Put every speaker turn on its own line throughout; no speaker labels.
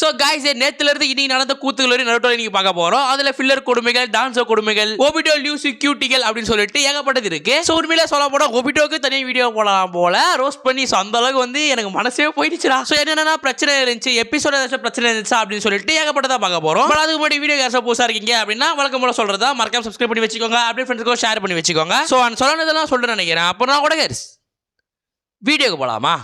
So guys நேத்துல இருந்து இன்னைக்கு நடந்த கூத்துகள் வரை நடுவில் இன்னைக்கு பார்க்க போறோம். அதுல ஃபில்லர் கொடுமைகள் டான்ஸ் கொடுமைகள் ஒபிட்டோ நியூஸ் கியூட்டிகள் அப்படின்னு சொல்லிட்டு ஏகப்பட்டது இருக்கு. ஸோ உண்மையில சொல்ல போனா ஒபிட்டோக்கு தனி வீடியோ போடலாம் போல. ரோஸ்ட் பண்ணி ஸோ அந்த அளவுக்கு வந்து எனக்கு மனசே போயிடுச்சுடா. ஸோ என்னென்ன பிரச்சனை இருந்துச்சு எபிசோட ஏதாச்சும் பிரச்சனை இருந்துச்சா அப்படின்னு சொல்லிட்டு ஏகப்பட்டதா பார்க்க போறோம். But அதுக்கு முன்னாடி வீடியோ யாராச்சும் புதுசாக இருக்கீங்க அப்படின்னா வழக்கம் போல சொல்றதா மறக்காம சப்ஸ்கிரைப் பண்ணி வச்சுக்கோங்க. அப்படியே ஃப்ரெண்ட்ஸ்க்கு ஷேர் பண்ணி வச்சுக்கோங்க. ஸோ நான் சொன்னதெல்லாம் சொல்கிறேன் நினைக்கிறேன். அப்புறம் கூட வீடியோக்கு போலாமா?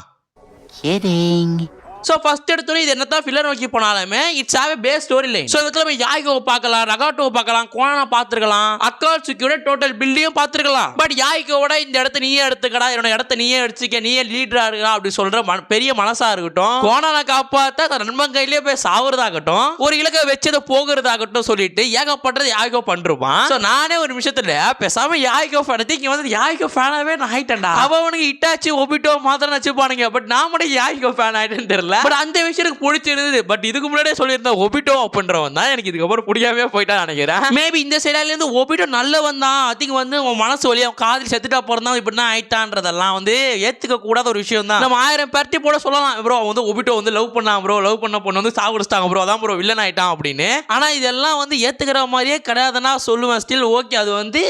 Kidding.
ஸோ ஃபர்ஸ்ட் எடுத்தோன்னே இது என்னதான் ஃபில்லர் நோக்கி போனாலுமே it's have base story line so இதில் போய் யாய்கோவை பார்க்கலாம் ரகாட்டோ பார்க்கலாம் கோனா பார்த்துருக்கலாம் அக்கால் சுக்கியோட டோட்டல் பில்டையும் பார்த்துருக்கலாம். பட் யாய்கோவோட இந்த இடத்த நீயே எடுத்துக்கடா என்னோட இடத்த நீயே அடிச்சுக்க நீயே லீடரா இருக்கா அப்படி சொல்ற மன- பெரிய மனசா இருக்கட்டும். கோனானை காப்பாத்த தன் நண்பன் கையிலேயே போய் சாவுறதாகட்டும் ஒரு இலக்கை வச்சதை போகிறதாகட்டும் சொல்லிட்டு ஏகப்பட்டது யாய்கோ பண்ணிருப்பான். ஸோ நானே ஒரு நிமிஷத்துல பேசாம யாய்கோ ஃபேனத்தை இங்க வந்து யாய்கோ ஃபேனாவே நான் ஆயிட்டேன்டா. அவனுக்கு இட்டாச்சு ஒபிட்டோ மாத்திரம் வச்சுப்பானுங்க. பட் நான் மட்டும் யாய்கோ ஃபேன் ஆயிட்டேன்னு தெரியல. பட் அந்த விஷயம் எனக்கு பிடிச்சிருந்தது பட் இதுக்கு முன்னாடியே சொல்லியிருந்தேன் ஒபிட்டோ அப்படின்றவன் தான் எனக்கு இதுக்கப்புறம் பிடிக்காம போயிட்டான் நினைக்கிறேன். மேபி இந்த சைடால இருந்து ஒபிட்டோ நல்லவன் தான். திங்க் வந்து உன் மனசு வழியா அவன் காதல் செத்துட்டா பிறந்தான் இப்படி தான் ஆயிட்டான்றதெல்லாம் வந்து ஏத்துக்க கூடாத ஒரு விஷயம் தான். நம்ம ஆயிரம் பேர்ட்டி போட சொல்லலாம். ப்ரோ வந்து ஒபிட்டோ வந்து லவ் பண்ணான் ப்ரோ. லவ் பண்ண பொண்ணு வந்து சாகுடிச்சிட்டாங்க ப்ரோ. அதான் ப்ரோ வில்லன் ஆயிட்டான் அப்படின்னு. ஆனா இதெல்லாம் வந்து ஏத்துக்கிற மாதிரியே கிடையாதுன்னா சொல்லுவேன். ஸ்டில் ஓகே அது வந்து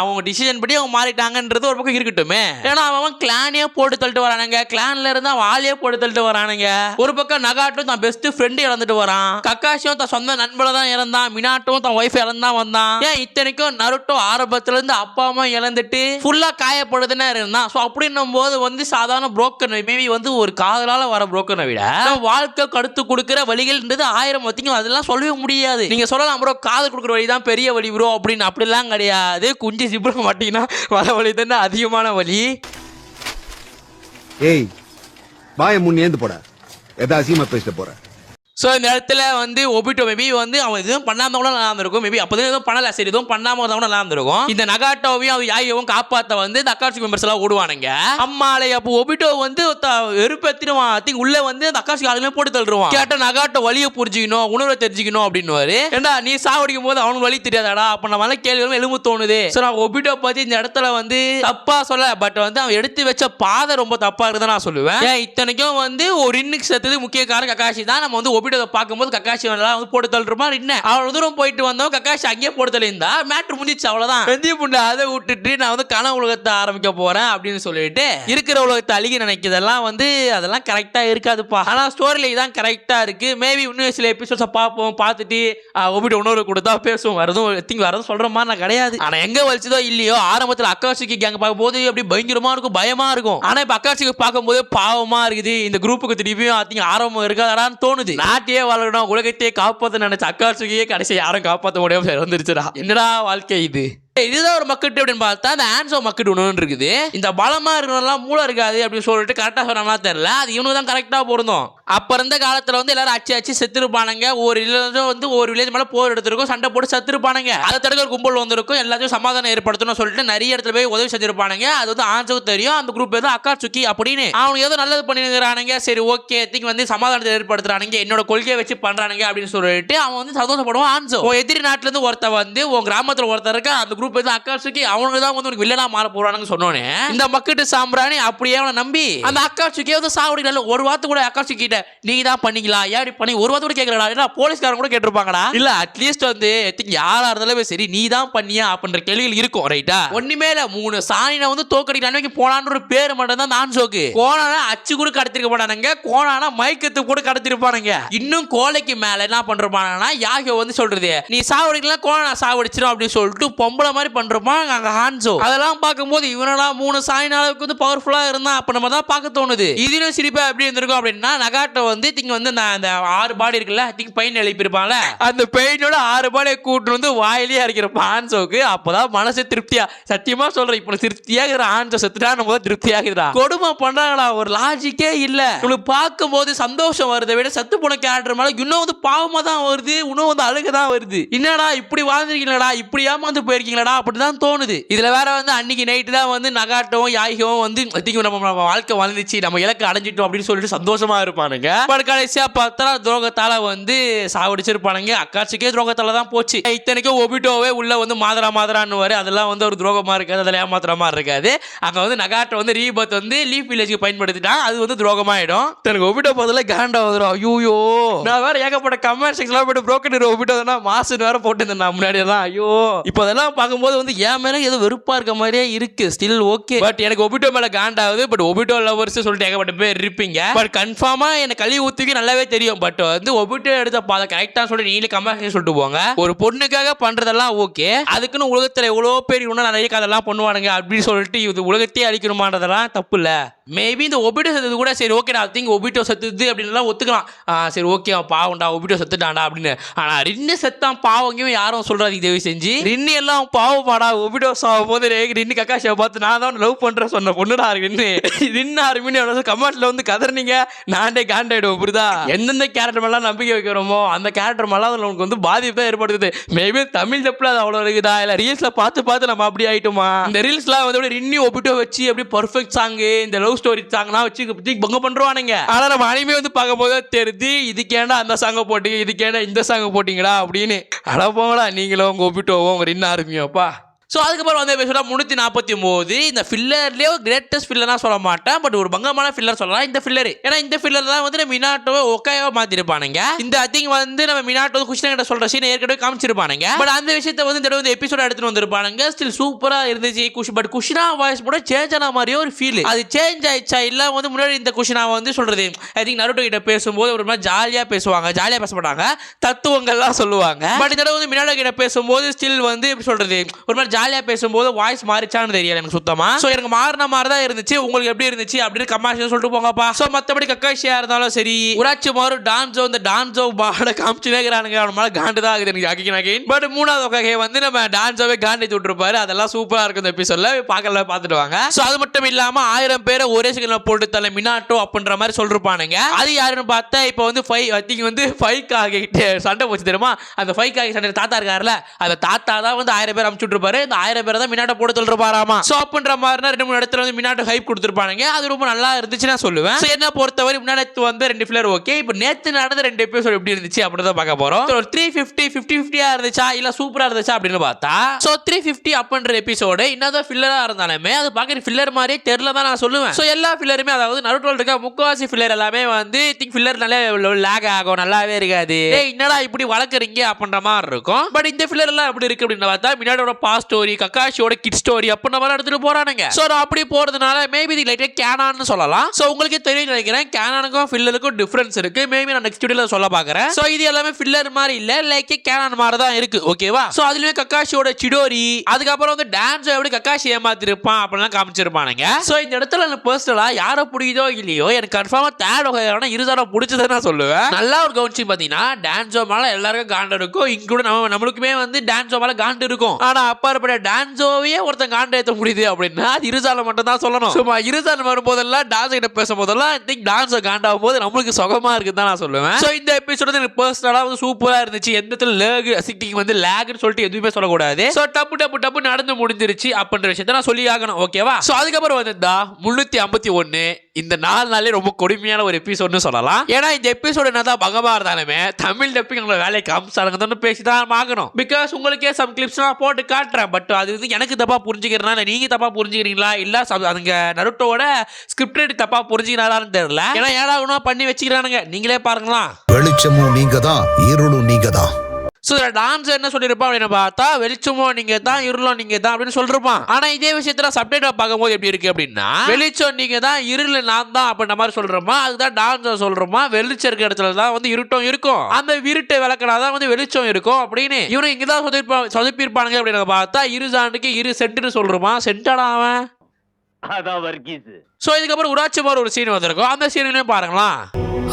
அவங்க டிசிஷன் படி அவங்க மாறிட்டாங்கன்றது ஒரு பக்கம் இருக்கட்டுமே. ஏன்னா அவன் கிளானே போட்டு தள்ளிட்டு வரானுங்க. கிளான்ல இருந்து அவன் போட்டு தள்ளிட்டு வரானுங்க. ஒரு பக்கம் நகாட்டும் தான் பெஸ்ட் ஃப்ரெண்டு இழந்துட்டு வரான். கக்காஷியும் தன் சொந்த நண்பனை தான் இறந்தான். மினாட்டும் தன் ஒய்ஃப் இறந்தான் வந்தான். ஏன் இத்தனைக்கும் நருட்டோ ஆரம்பத்துல இருந்து அப்பா அம்மா இழந்துட்டு ஃபுல்லா காயப்படுதுன்னு இருந்தான். ஸோ அப்படின்னும் போது வந்து சாதாரண புரோக்கன் மேபி வந்து ஒரு காதலால வர புரோக்கனை விட. வாழ்க்கை கடுத்து கொடுக்குற வழிகள்ன்றது ஆயிரம் வத்திக்கும். அதெல்லாம் சொல்லவே முடியாது. நீங்க சொல்லலாம் ப்ரோ காதல் கொடுக்குற வழி தான் பெரிய வழி ப்ரோ அப்படின்னு. அப்படிலாம் கிடையாது. குஞ்சு சிப்பிட மாட்டீங்கன்னா வர வழி தானே அதிகமான வழி.
ஏய் பாய முன் ஏந்து போட. எதா அசியமா பேசிட்டு போற
ஸோ இந்த இடத்துல வந்து ஒபிட்டோ மேபி வந்து அவன் எதுவும் பண்ணாம கூட நல்லா இருந்திருக்கும் மேபி அப்போதான் எதுவும் பண்ணல. சரி எதுவும் பண்ணாம இருந்தா கூட நல்லா இருந்திருக்கும் இந்த நகாட்டோவையும் அவன் யாயவும் காப்பாற்ற வந்து இந்த அக்காட்சி மெம்பர்ஸ் எல்லாம் ஓடுவானுங்க. அம்மாலை அப்போ ஒபிட்டோ வந்து வெறுப்பத்தினுவான் திங்க் உள்ள வந்து அந்த அக்காட்சி ஆளுமே போட்டு தள்ளுவான் கேட்ட நகாட்டோ வழியை புரிஞ்சுக்கணும் உணர்வை தெரிஞ்சுக்கணும் அப்படின்னு ஏண்டா நீ சாவடிக்கும் போது அவனுக்கு வழி தெரியாதாடா? அப்போ நம்ம எல்லாம் கேள்வி எலும்பு தோணுது. ஸோ நான் ஒபிட்டோ பற்றி இந்த இடத்துல வந்து தப்பா சொல்ல பட் வந்து அவன் எடுத்து வச்ச பாதை ரொம்ப தப்பா இருக்குதான் நான் சொல்லுவேன். ஏன் இத்தனைக்கும் வந்து ஒரு இன்னுக்கு சேர்த்தது முக்கிய காரணம் அக்காட்சி தான் நம்ம வந்து ஒபிட்டோ பார்க்கும்போது கக்காஷி எல்லாம் வந்து போட்டு தள்ளுறோமா? என்ன? அவ்வளவு தூரம் போயிட்டு வந்தோம். கக்காஷி அங்கேயே போட்டு தள்ளியிருந்தா மேட்ரு முடிஞ்சிச்சு அவ்வளவுதான். வெந்திய புண்டை அதை விட்டுட்டு நான் வந்து கன உலகத்தை ஆரம்பிக்க போறேன் அப்படின்னு சொல்லிட்டு இருக்கிற உலகத்தை அழிக்க நினைக்கிறதெல்லாம் வந்து அதெல்லாம் கரெக்டா இருக்காதுப்பா. ஆனா ஸ்டோரியில இதான் கரெக்டா இருக்கு. மேபி இன்னும் சில எபிசோட்ஸை பார்ப்போம் பார்த்துட்டு ஒபிட்ட உணர்வு கொடுத்தா பேசுவோம். வரதும் திங்க் வரதும் சொல்ற மாதிரி நான் கிடையாது. ஆனா எங்க வலிச்சதோ இல்லையோ ஆரம்பத்துல அக்காசிக்கு கேங்க பார்க்கும்போது அப்படி பயங்கரமா இருக்கும் பயமா இருக்கும். ஆனா இப்ப அக்காசிக்கு பார்க்கும்போது பாவமா இருக்குது. இந்த குரூப்புக்கு திருப்பியும் ஆரம்பம் இருக்காதான்னு தோணுது. நாட்டையே வளரணும் உலகத்தையே காப்பாற்ற நினைச்ச அக்காசிக்கையே கடைசி யாரும் காப்பாற்ற முடியாமல் இறந்துருச்சுடா. என்னடா வாழ்க்கை இது? இதுதான் ஒரு மக்கட்டு அப்படின்னு பார்த்தா அந்த ஆன்சோ மக்கட்டு ஒன்று இருக்குது. இந்த பலமா இருக்கிறதெல்லாம் மூளை இருக்காது அப்படின்னு சொல்லிட்டு கரெக்டாக சொன்னாலாம் தெரியல. அது இவனுக்கு தான் கரெக்டாக பொருந்தோம். அப்போ இருந்த காலத்தில் வந்து எல்லாரும் அச்சு அச்சு செத்துருப்பானுங்க. ஒரு வில்லேஜ் வந்து ஒரு வில்லேஜ் மேலே போர் எடுத்திருக்கும் சண்டை போட்டு செத்துருப்பானுங்க. அதை தடுக்க ஒரு கும்பல் வந்திருக்கும். எல்லாத்தையும் சமாதானம் ஏற்படுத்தணும்னு சொல்லிட்டு நிறைய இடத்துல போய் உதவி செஞ்சிருப்பானுங்க. அது வந்து ஆன்சோக்கு தெரியும். அந்த குரூப் ஏதோ அக்கா சுக்கி அப்படின்னு. அவனுக்கு ஏதோ நல்லது பண்ணிருக்கிறானுங்க சரி ஓகே எத்திக்கு வந்து சமாதானத்தை ஏற்படுத்துறானுங்க. என்னோட கொள்கையை வச்சு பண்ணுறானுங்க அப்படின்னு சொல்லிட்டு அவன் வந்து சந்தோஷப்படுவான் ஆன்சோ உன் எதிரி நாட்டிலேருந்து ஒருத்தன் வந்து உன் கிராமத்தில் ஒருத்தர் இருக்க அந்த குரூப் எதுவும் அக்கா சுக்கி அவனுக்கு தான் வந்து உனக்கு வில்லனா மாற போறானுன்னு சொன்னோன்னே இந்த மக்கட்டு சாம்பிராணி அப்படியே அவனை நம்பி அந்த அக்கா அக்காசுக்கே வந்து சாவடிக்கல. ஒரு வார்த்தை கூட அக்கா சுக்கிட்ட கிட்ட நீ தான் பண்ணிக்கலாம் ஏன் இப்படி பண்ணி ஒரு வார்த்தை கூட கேட்கலடா ஏன்னா போலீஸ்காரன் கூட கேட்டிருப்பாங்கடா. இல்ல அட்லீஸ்ட் வந்து யாரா இருந்தாலும் சரி நீ தான் பண்ணியா அப்படின்ற கேள்விகள் இருக்கும் ரைட்டா ஒண்ணுமே இல்ல மூணு சாணினை வந்து தோக்கடிக்கலான்னு போனான்னு ஒரு பேர் மட்டும் தான் நான் சோக்கு கோணானா அச்சு கூட கடத்திருக்க மாட்டானுங்க கோணானா மைக்கத்து கூட கடத்திருப்பானுங்க. இன்னும் கோலைக்கு மேல என்ன பண்றானா யாகோ வந்து சொல்றது நீ சாவடிக்கலாம் கோணா சாவடிச்சிடும் அப்படின்னு சொல்லிட்டு பொம்பளை மாதிரி பண்றப்பான் அங்க ஹான்சோ. அதெல்லாம் பார்க்கும்போது இவனெல்லாம் மூணு சாயின் அளவுக்கு வந்து பவர்ஃபுல்லா இருந்தா அப்ப நம்ம தான் பார்க்க தோணுது. இதுல சிரிப்பா எப்படி இருந்திருக்கும் அப்படின்னா நகாட்டோ வந்து திங்க வந்து நான் அந்த ஆறு பாடி இருக்குல்ல திங்க பெயின் எழுப்பியிருப்பான்ல. அந்த பெயினோட ஆறு பாடியை கூட்டு வந்து வாயிலே அரைக்கிறப்பான் ஹான்சோக்கு அப்பதான் மனசு திருப்தியா. சத்தியமா சொல்றேன் இப்போ திருப்தியாகிற ஆன்சோ செத்துட்டா நம்ம திருப்தியாகுதுடா கொடுமை பண்றாங்கடா ஒரு லாஜிக்கே இல்ல. உங்களுக்கு பார்க்கும்போது சந்தோஷம் வருதை விட செத்து போன கேரக்டர் மேல இன்னும் வந்து பாவமா தான் வருது இன்னும் வந்து அழுக தான் வருது. என்னடா இப்படி வாழ்ந்துருக்கீங்களா இப்படி ஏமாந்து போயிருக்கீங்களா அப்படிதான் தோணுது. இதுல வேற வந்து அன்னைக்கு நைட்டு தான் வந்து நகாட்டவும் யாய்கவும் வந்து திங்க நம்ம வாழ்க்கை வந்துச்சு நம்ம இலக்கு அடைஞ்சிட்டோம் அப்படின்னு சொல்லிட்டு சந்தோஷமா இருப்பானுங்க பட் கடைசியா பார்த்தா துரோகத்தால வந்து சாவடிச்சிருப்பானுங்க. அக்காட்சிக்கே துரோகத்தால தான் போச்சு. இத்தனைக்கும் ஒபிட்டோவே உள்ள வந்து மாதரா மாதரான்னு அதெல்லாம் வந்து ஒரு துரோகமா இருக்காது. அதில் ஏமாத்துற மாதிரி இருக்காது. அங்க வந்து நகாட்டை வந்து ரீபத் வந்து லீஃப் வில்லேஜ்க்கு பயன்படுத்திட்டான். அது வந்து துரோகமாயிடும். எனக்கு ஒபிட்டோ பதில் கேண்டா வந்துடும் ஐயோ நான் வேற ஏகப்பட்ட கமெண்ட் செக்ஷன்லாம் போயிட்டு புரோக்கன் ஒபிட்டோ மாசுன்னு வேற போட்டு நான் முன்னாடி எல்லாம். ஐயோ. இப்போ அதெல்லாம் பார்க்கும்போது வந்து என் மேல ஏதோ வெறுப்பா இருக்க மாதிரியே இருக்கு. ஸ்டில் ஓகே பட் எனக்கு ஒபிட்டோ மேல காண்டாகுது பட் ஒபிட்டோ லவர்ஸ் சொல்லிட்டு ஏகப்பட்ட பேர் இருப்பீங்க. பட் கன்ஃபார்மா என்னை கழுவி ஊத்துக்கு நல்லாவே தெரியும். பட் வந்து ஒபிட்டோ எடுத்த பாதை கரெக்டா சொல்லி நீங்களே கமெண்ட் சொல்லிட்டு போங்க. ஒரு பொண்ணுக்காக பண்றதெல்லாம் ஓகே அதுக்குன்னு உலகத்துல எவ்வளோ பேர் இன்னும் நிறைய கதெல்லாம் பண்ணுவானுங்க அப்படின்னு சொல்லிட்டு இது உலகத்தையே அழிக்கணுமான்றதெல்லாம் தப்பு இல்லை. மேபி இந்த ஒபிட்டோ செத்துது கூட சரி ஓகே நான் திங்க் ஒபிட்டோ செத்துது அப்படின்லாம் ஒத்துக்கலாம். சரி ஓகே அவன் பாவம்டா ஒபிட்டோ செத்துட்டான்டா அப்படின்னு. ஆனால் ரின்னு செத்தான் பாவங்க யாரும் சொல்றாது தயவு செஞ்சு. ரின்னு எல்லாம் பாவமாடா ஒபிட்டோ சாகும் போது ரே- ரின்னு கக்காஷியை பார்த்து நான் தான் லவ் பண்ணுற சொன்ன பொண்ணுடா ரின்னு. ரின்னு ஆர்மின்னு கமெண்ட்ல வந்து கதறினீங்க. நான்டே காண்டாயிடுவோம் புரியுதா எந்தெந்த கேரக்டர் மேலாம் நம்பிக்கை வைக்கிறோமோ அந்த கேரக்டர் மேலாம் அதில் உனக்கு வந்து பாதிப்பு தான் ஏற்படுத்துது. மேபி தமிழ் தப்பில் அது அவ்வளோ இருக்குதா? இல்லை ரீல்ஸில் பார்த்து பார்த்து நம்ம அப்படி ஆகிட்டோமா இந்த ரீல்ஸ்லாம் வந்து ரின்னி ஒபிட்டோ வச்சு அப்படியே பர்ஃபெக்ட் சாங்கு இந்த லவ் ஸ்டோரி சாங்லாம் வச்சு தூக்கி பங்க பண்றானுங்க நம்ம அனிமே வந்து பார்க்க போதே தெரிஞ்சு இதுக்கேண்டா அந்த சாங்கை போட்டீங்க இதுக்கேண்டா இந்த சாங்கை போட்டீங்களா அப்படின்னு. அட போங்களா நீங்களும் உங்க ஒப்பிட்டோவோ உங்க ரின்னு ஆரம்பியோப்பா ஸோ அதுக்கப்புறம் வந்து எபிசோட முந்நூற்றி நாற்பத்தி ஒம்போது இந்த ஃபில்லர்லேயே கிரேட்டஸ்ட் ஃபில்லர்னா சொல்ல மாட்டேன் பட் ஒரு பங்கமான ஃபில்லர் சொல்லலாம். இந்த ஃபில்லர் ஏன்னா இந்த ஃபில்லர் தான் வந்து நம்ம மினாட்டோவை ஒக்கையாக மாற்றிருப்பானுங்க இந்த அதிங் வந்து நம்ம மினாட்டோ குஷ்ணா கிட்ட சொல்கிற சீன் ஏற்கனவே காமிச்சிருப்பானுங்க. பட் அந்த விஷயத்தை வந்து இந்த தடவை வந்து எபிசோட எடுத்துட்டு வந்திருப்பானுங்க. ஸ்டில் சூப்பராக இருந்துச்சு குஷ் பட் குஷினா வாய்ஸ் கூட சேஞ்ச் ஆன மாதிரியே ஒரு ஃபீல் அது சேஞ்ச் ஆயிடுச்சா இல்லை வந்து முன்னாடி இந்த குஷ்னா வந்து சொல்கிறது ஐ திங்க் நருட்டோ கிட்ட பேசும்போது ஒரு மாதிரி ஜாலியாக பேசுவாங்க ஜாலியாக பேச மாட்டாங்க. தத்துவங்கள்லாம் சொல்லுவாங்க. பட் இந்த தடவை வந்து மினாட்டோ கிட்ட பேசும்போது ஸ்டில் வந்து எப்படி சொல்கிறது ஒரு மாதிரி ஜாலியாக பேசும்போது வாய்ஸ் மாறிச்சான்னு தெரியல எனக்கு சுத்தமா. ஸோ எனக்கு மாறின மாதிரி தான் இருந்துச்சு. உங்களுக்கு எப்படி இருந்துச்சு அப்படின்னு கமாஷன் சொல்லிட்டு போங்கப்பா. ஸோ மற்றபடி கக்காஷியா இருந்தாலும் சரி உராட்சி மாறு டான்ஸோ இந்த டான்ஸோ பாட காமிச்சுனே இருக்கிறானுங்க. அவன் மேலே காண்டு தான் ஆகுது எனக்கு அகின் அகின் பட் மூணாவது வகை வந்து நம்ம டான்ஸாவே காண்டி விட்டுருப்பாரு. அதெல்லாம் சூப்பராக இருக்கும் இந்த எபிசோட்ல பார்க்கல பார்த்துட்டு வாங்க. ஸோ அது மட்டும் இல்லாம ஆயிரம் பேரை ஒரே செகண்ட்ல போட்டு தலை மினாட்டோ அப்படின்ற மாதிரி சொல்லிருப்பானுங்க. அது யாருன்னு பார்த்தா இப்போ வந்து ஃபைவ் ஐத்திங்க வந்து ஃபைவ் ஆகிட்டு சண்டை போச்சு தெரியுமா? அந்த ஃபைவ் ஆகி சண்டை தாத்தா இருக்காருல்ல. அந்த தாத்தா தான் வந்து ஆயிரம் பேர் அமுச்சு விட்டுருப்பாரு. இந்த ஆயிரம் பேரை தான் மினாட்டோ போட்டு சொல்லிருப்பாராமா? ஸோ அப்படின்ற மாதிரினா ரெண்டு மூணு இடத்துல வந்து மினாட்டோ ஹைப் கொடுத்துருப்பானுங்க. அது ரொம்ப நல்லா இருந்துச்சு நான் சொல்லுவேன். ஸோ என்ன பொறுத்தவரை முன்னாடி வந்து ரெண்டு பிளேயர் ஓகே இப்போ நேற்று நடந்த ரெண்டு எபிசோட் எப்படி இருந்துச்சு அப்படின்னு தான் பார்க்க போறோம். ஸோ த்ரீ ஃபிஃப்டி ஃபிஃப்டி ஃபிஃப்டியா இருந்துச்சா? இல்ல சூப்பரா இருந்துச்சா அப்படின்னு பார்த்தா ஸோ த்ரீ ஃபிஃப்டி அப்படின்ற எபிசோடு என்னதான் ஃபில்லரா இருந்தாலுமே அது பார்க்குற ஃபில்லர் மாதிரியே தெரியல தான் நான் சொல்லுவேன். ஸோ எல்லா ஃபில்லருமே அதாவது நடுவில் இருக்க முக்காவாசி ஃபில்லர் எல்லாமே வந்து திங்க் ஃபில்லர் நல்லா லேக் ஆகும் நல்லாவே இருக்காது. என்னடா இப்படி வளர்க்குறீங்க அப்படின்ற மாதிரி இருக்கும். பட் இந்த ஃபில்லர் எல்லாம் எப்படி இருக்கு அப்படின்னு பார்த்தா மினாடோட பாஸ்ட் ஸ்டோரி கக்காஷியோட கிட் ஸ்டோரி அப்படின்ற மாதிரி எடுத்துட்டு போறானுங்க. ஸோ அப்படி போறதுனால மேபி இது லைட்டாக கேனான்னு சொல்லலாம். ஸோ உங்களுக்கே தெரியும் நினைக்கிறேன் கேனானுக்கும் ஃபில்லருக்கும் டிஃபரன்ஸ் இருக்கு. மேபி நான் நெக்ஸ்ட் வீடியோல சொல்ல பாக்குறேன் ஸோ இது எல்லாமே ஃபில்லர் மாதிரி இல்ல லைக் கேனான் மாதிரி தான் இருக்கு. ஓகேவா ஸோ அதுலயே கக்காஷியோட சிடோரி அதுக்கப்புறம் வந்து டான்ஸ் எப்படி கக்காஷி ஏமாத்திருப்பான் அப்படிலாம் காமிச்சிருப்பானுங்க. ஸோ இந்த இடத்துல எனக்கு பர்சனலா யாரை பிடிக்குதோ இல்லையோ எனக்கு கன்ஃபார்மா தேர்ட் வகையான இருதாரம் பிடிச்சதை நான் சொல்லுவேன். நல்லா ஒரு கவனிச்சு பார்த்தீங்கன்னா டான்ஸோ மேல எல்லாருக்கும் காண்டு இருக்கும். இன்க்ளூட் நம்ம நம்மளுக்குமே வந்து டான்ஸோ மேல காண்டு இருக்கும். ஆனா அப்பாற்பட்ட டான்ஸோவே ஒருத்தன் காண்டு ஏற்ற முடியுது அப்படின்னா அது இருசால மட்டும் தான் சொல்லணும். சும்மா இருசால் வரும்போதெல்லாம் டான்ஸ் கிட்ட பேசும்போதெல்லாம் திங்க் டான்ஸ் காண்டாகும் போது நம்மளுக்கு சுகமா இருக்குன்னு தான் நான் சொல்லுவேன். ஸோ இந்த எபிசோட் எனக்கு பர்சனலாக வந்து சூப்பரா இருந்துச்சு. எந்த இடத்துல லேக் சிட்டிங் வந்து லேக்னு சொல்லிட்டு எதுவுமே சொல்லக்கூடாது. ஸோ டப்பு டப்பு டப்பு நடந்து முடிஞ்சிருச்சு அப்படின்ற விஷயத்த நான் சொல்லி ஆகணும். ஓகேவா ஸோ அதுக்கப்புறம் வந்திருந்தா முன்னூத்தி ஐம்பத்தி ஒன்னு. இந்த நாலு நாளே ரொம்ப கொடுமையான ஒரு எபிசோட்னு சொல்லலாம். ஏன்னா இந்த எபிசோடு என்னதான் பகமா இருந்தாலுமே தமிழ் டப்பிங் உங்களை வேலையை காமிச்சாருங்க பேசி தான் ஆகணும். பிகாஸ் உங்களுக்கே சம் கிளிப்ஸ் நான் போட்டு காட்டுறேன். பட் அது வந்து எனக்கு தப்பாக புரிஞ்சுக்கிறேன்னா இல்லை தப்பாக தப்பா புரிஞ்சுக்கிறீங்களா? இல்லை சம்- அதுங்க நருட்டோட ஸ்கிரிப்ட் தப்பா புரிஞ்சுக்கிறாரான்னு தெரியல. ஏன்னா ஏழாவதுனா பண்ணி வச்சுக்கிறானுங்க. நீங்களே பாருங்களா
வெளிச்சமும் நீங்க தான் இருளும் நீங்க தான்
ஸோ டான்ஸ் என்ன சொல்லியிருப்பான் அப்படின்னு பார்த்தா வெளிச்சமோ நீங்க தான் இருளும் நீங்க தான் அப்படின்னு சொல்லிருப்பான். ஆனா இதே விஷயத்துல சப்டைட்டா பார்க்கும்போது எப்படி இருக்கு அப்படின்னா வெளிச்சம் நீங்க தான் இருள் நான் தான் அப்படின்ற மாதிரி சொல்றோமா? அதுதான் டான்ஸ் சொல்றோமா? வெளிச்சம் இருக்க இடத்துல தான் வந்து இருட்டம் இருக்கும். அந்த இருட்டை விளக்கினா தான் வந்து வெளிச்சம் இருக்கும் அப்படின்னு. இவனும் இங்க தான் சொதிப்பா சொதப்பிருப்பானுங்க அப்படின்னு பார்த்தா இரு சாண்டுக்கு இரு சென்ட்னு சொல்றோமா? சென்டடா அவன்.
அதான்
ஸோ இதுக்கப்புறம் உராட்சி மாதிரி ஒரு சீன் வந்திருக்கும். அந்த சீனையும் பாருங்களா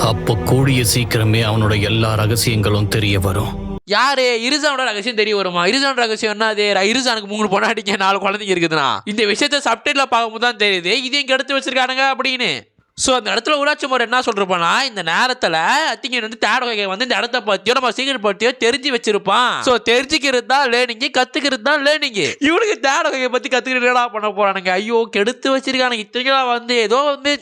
அப்போ கூடிய சீக்கிரமே அவனோட எல்லா ரகசியங்களும் தெரிய வரும்.
யாரு இருசானோட ரகசியம் தெரிய வருமா? இருசான ரகசியம் என்ன? அது இருசானுக்கு மூணு பொண்ணாடிங்க நாலு குழந்தைங்க இருக்குதுண்ணா. இந்த விஷயத்த சப்டைட்ல பார்க்கும்போது தான் தெரியுது. இதையும் கெடுத்து வச்சிருக்கானுங்க அப்படின்னு. ஸோ அந்த இடத்துல ஊராட்சி முறை என்ன சொல்றப்பனா இந்த நேரத்தில் அத்திங்கன் வந்து தேட வகை வந்து இந்த இடத்த பற்றியோ நம்ம சீக்கிரம் பற்றியோ தெரிஞ்சு வச்சிருப்பான். ஸோ தெரிஞ்சுக்கிறது தான் லேர்னிங் கத்துக்கிறது தான் லேர்னிங் இவனுக்கு தேட வகையை பற்றி கத்துக்கிறா பண்ண போறானுங்க? ஐயோ கெடுத்து வச்சிருக்கானுங்க. இத்தனைக்கெல்லாம் வந்து ஏதோ வந்து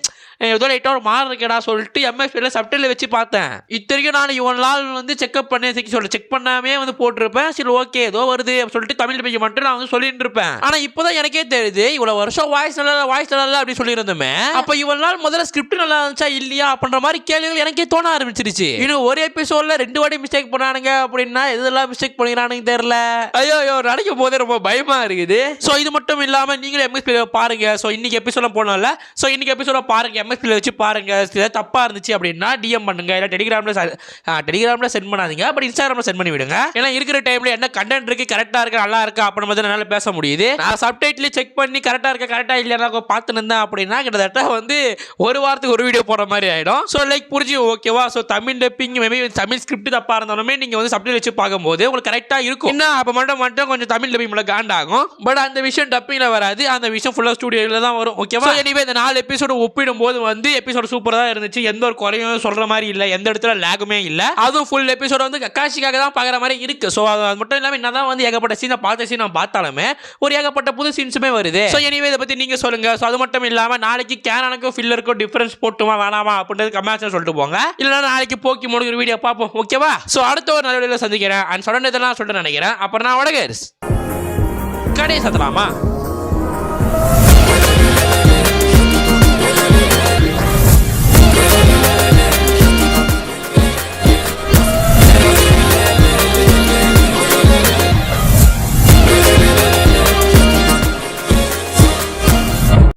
ஏதோ லைட்டாக ஒரு மாறு இருக்கடா சொல்லிட்டு எம்எஸ்பியில் சப்டைல வச்சு பார்த்தேன். இத்தனைக்கும் நான் இவன் நாள் வந்து செக்அப் பண்ணி செக் சொல்ல. செக் பண்ணாமே வந்து போட்டிருப்பேன். சரி ஓகே ஏதோ வருது அப்படின்னு சொல்லிட்டு தமிழ் பேஜ் மட்டும் நான் வந்து சொல்லிட்டு இருப்பேன். ஆனால் இப்போ தான் எனக்கே தெரியுது இவ்வளோ வருஷம் வாய்ஸ் நல்லா வாய்ஸ் நல்லா அப்படி சொல்லியிருந்தோமே. அப்போ இவ்வளோ நாள் முதல்ல ஸ்கிரிப்ட் நல்லா இருந்துச்சா இல்லையா அப்படின்ற மாதிரி கேள்விகள் எனக்கே தோண ஆரம்பிச்சிருச்சு. இன்னும் ஒரு எபிசோடில் ரெண்டு வாட்டி மிஸ்டேக் பண்ணானுங்க அப்படின்னா எதெல்லாம் மிஸ்டேக் பண்ணிக்கிறானுங்க தெரியல. ஐயோ ஐயோ நினைக்கும் போதே ரொம்ப பயமாக இருக்குது. ஸோ இது மட்டும் இல்லாமல் நீங்களும் எம்எஸ்பி பாருங்க. ஸோ இன்னைக்கு எபிசோட போனோம்ல ஸோ இன்னைக்கு எபிசோட பாருங்க. எம்எஸ்பியில் வச்சு பாருங்கள் ஏதாவது தப்பாக இருந்துச்சு அப்படின்னா டிஎம் பண்ணுங்கள் இல்லை டெலிகிராமில் டெலிகிராமில் சென்ட் பண்ணாதீங்க. பட் இன்ஸ்டாகிராமில் சென்ட் பண்ணி விடுங்க. ஏன்னா இருக்கிற டைமில் என்ன கண்டென்ட் இருக்குது கரெக்டாக இருக்குது நல்லா இருக்கா அப்படின்னு மாதிரி என்னால் பேச முடியுது. நான் சப்டைட்ல செக் பண்ணி கரெக்டாக இருக்கா கரெக்டாக இல்லையா பார்த்து இருந்தேன் அப்படின்னா கிட்டத்தட்ட வந்து ஒரு வாரத்துக்கு ஒரு வீடியோ போடுற மாதிரி ஆயிடும். ஸோ லைக் புரிஞ்சு ஓகேவா so Tamil dubbing maybe Tamil script தப்பாக இருந்தாலுமே நீங்கள் வந்து சப்டைட் வச்சு பார்க்கும்போது உங்களுக்கு கரெக்டாக இருக்கும். என்ன அப்போ மட்டும் மட்டும் கொஞ்சம் தமிழ் டப்பிங் மட்டும் காண்டாகும். பட் அந்த விஷயம் டப்பிங்கில் வராது. அந்த விஷயம் ஃபுல்லாக ஸ்டுடியோல தான் வரும். ஓகேவா எனிவே இந்த நாலு எபிசோடு ஒப்பிடும்போது போது வந்து எபிசோடு சூப்பராக தான் இருந்துச்சு. எந்த ஒரு குறையும் சொல்ற மாதிரி இல்லை. எந்த இடத்துல லேகுமே இல்லை. அதுவும் ஃபுல் எபிசோட் வந்து கக்காஷிக்காக தான் பார்க்குற மாதிரி இருக்கு. ஸோ அது மட்டும் இல்லாமல் என்னதான் வந்து ஏகப்பட்ட சீனை பார்த்த சீனை பார்த்தாலுமே ஒரு ஏகப்பட்ட புது சீன்ஸுமே வருது. ஸோ எனவே இதை பற்றி நீங்கள் சொல்லுங்க. ஸோ அது மட்டும் இல்லாமல் நாளைக்கு கேனானுக்கும் ஃபில்லருக்கும் டிஃபரன்ஸ் போட்டுமா வேணாமா அப்படின்றது கமெண்ட்ஸ் சொல்லிட்டு போங்க. இல்லைன்னா நாளைக்கு போக்கி முடிக்கிற வீடியோ பார்ப்போம். ஓகேவா ஸோ அடுத்த ஒரு நல்ல வீடியோவில் சந்திக்கிறேன். அண்ட் சொல்ல இதெல்லாம் சொல்லிட்டு நினைக்கிறேன். அப்புறம் நான் வடகர்ஸ் கடையை சத்தலாமா